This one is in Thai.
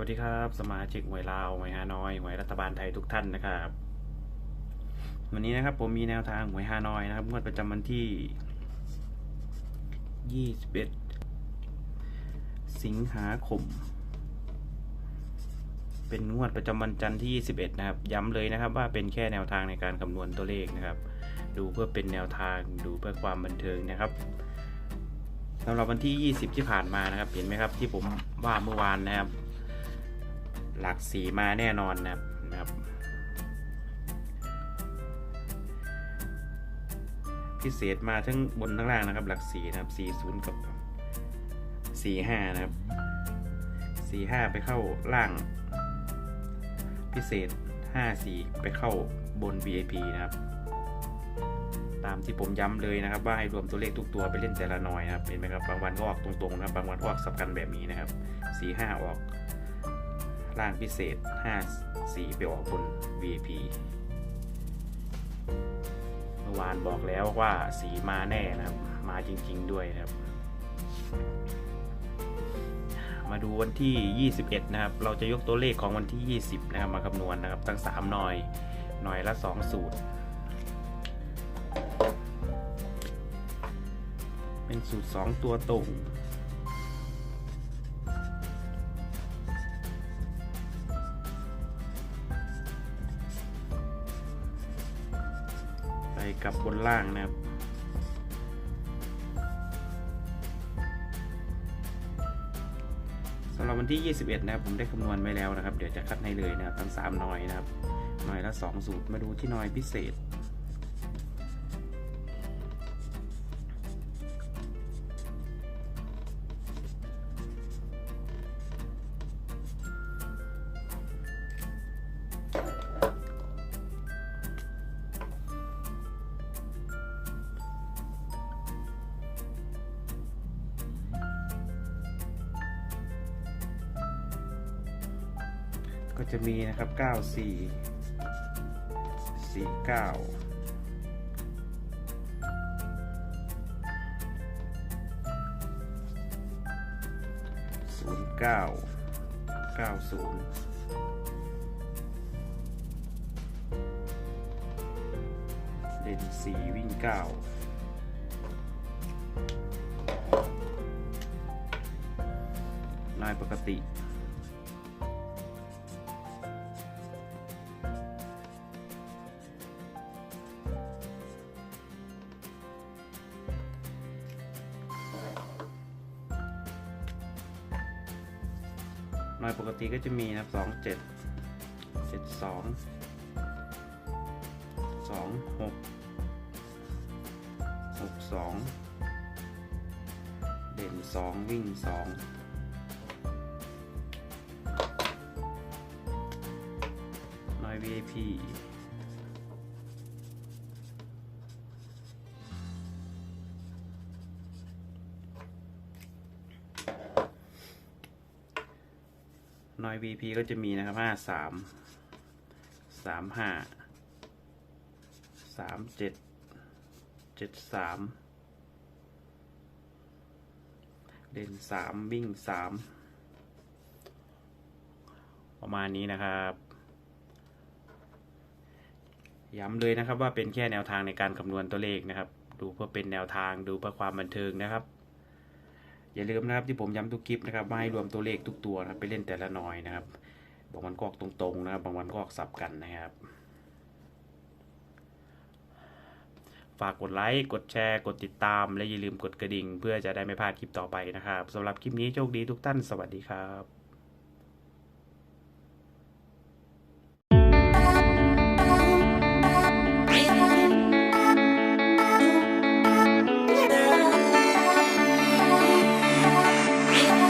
วัสดีครับ สมาชิกหวยลาวหวยฮานอยหวยรัฐบาลไทยทุกท่านนะครับ วันนี้นะครับผมมีแนวทางหวยฮานอยนะครับงวดประจำวันที่ 21 สิงหาคม เป็นงวดประจำวันจันทร์ที่ 21 นะครับ ย้ำเลยนะครับว่าเป็นแค่แนวทางในการคำนวณตัวเลขนะครับ ดูเพื่อเป็นแนวทางดูเพื่อความบันเทิงนะครับสำหรับวันที่ 20 ที่ผ่านมานะครับ เห็นไหมครับที่ผมว่าเมื่อวานนะครับ หลักสีมาแน่นอนนะครับพิเศษมาทั้งบนทั้งล่างนะครับ หลักสีนะครับสี่ศูนย์กับสี่ห้านะครับสี่ห้าไปเข้าล่าง พิเศษห้าสี่ไปเข้าบน VIP นะครับ ตามที่ผมย้ำเลยนะครับ ว่าให้รวมตัวเลขทุกตัวไปเล่นแต่ละหน่อยนะครับเห็นไหมครับบางวันก็ออกตรงๆนะครับบางวันก็ออกสับกันแบบนี้นะครับสี่ห้าออก ล่างพิเศษห้าสี่ไปออกบน VIP เมื่อวานบอกแล้วว่าสีมาแน่นะครับ มาจริง ๆ ด้วยนะครับ มาดูวันที่ 21 นะครับ เราจะยกตัวเลขของวันที่ 20 นะครับ มาคำนวณนะครับ ทั้ง 3 หน่อย หน่อยละ 2 สูตร เป็นสูตร 2 ตัวตรง ไปกับบนล่างนะครับสำหรับวันที่ 21 นะครับ ผมได้คำนวณไว้แล้วนะครับ เดี๋ยวจะคัดให้เลยนะครับทั้ง3หน่อยนะครับหน่อยละ2สูตรมาดูที่หน่อยพิเศษ ก็จะมีนะครับ 94 49 09 90เด่น4วิ่ง9ลายปกติ หน่วยปกติก็จะมีนะครับสองเจ็ดเจ็ดสองสองหกหกสองเด่นสองวิ่งสองหน่วย VIP น้อย VP ก็จะมีนะครับห้าสามสามห้าสามเจ็ดเจ็ดสามเด่นสามวิ่งสามประมาณนี้นะครับ ย้ำเลยนะครับว่าเป็นแค่แนวทางในการคำนวณตัวเลขนะครับ ดูเพื่อเป็นแนวทางดูเพื่อความบันเทิงนะครับ อย่าลืมนะครับที่ผมย้ำทุกคลิปนะครับว่าให้รวมตัวเลขทุกตัวนะไปเล่นแต่ละหน่อยนะครับบางวันก็ออกตรงๆนะครับบางวันก็ออกสับกันนะครับ ฝากกดไลค์กดแชร์ กดติดตาม และอย่าลืมกดกระดิ่ง เพื่อจะได้ไม่พลาดคลิปต่อไปนะครับสำหรับคลิปนี้โชคดีทุกท่านสวัสดีครับ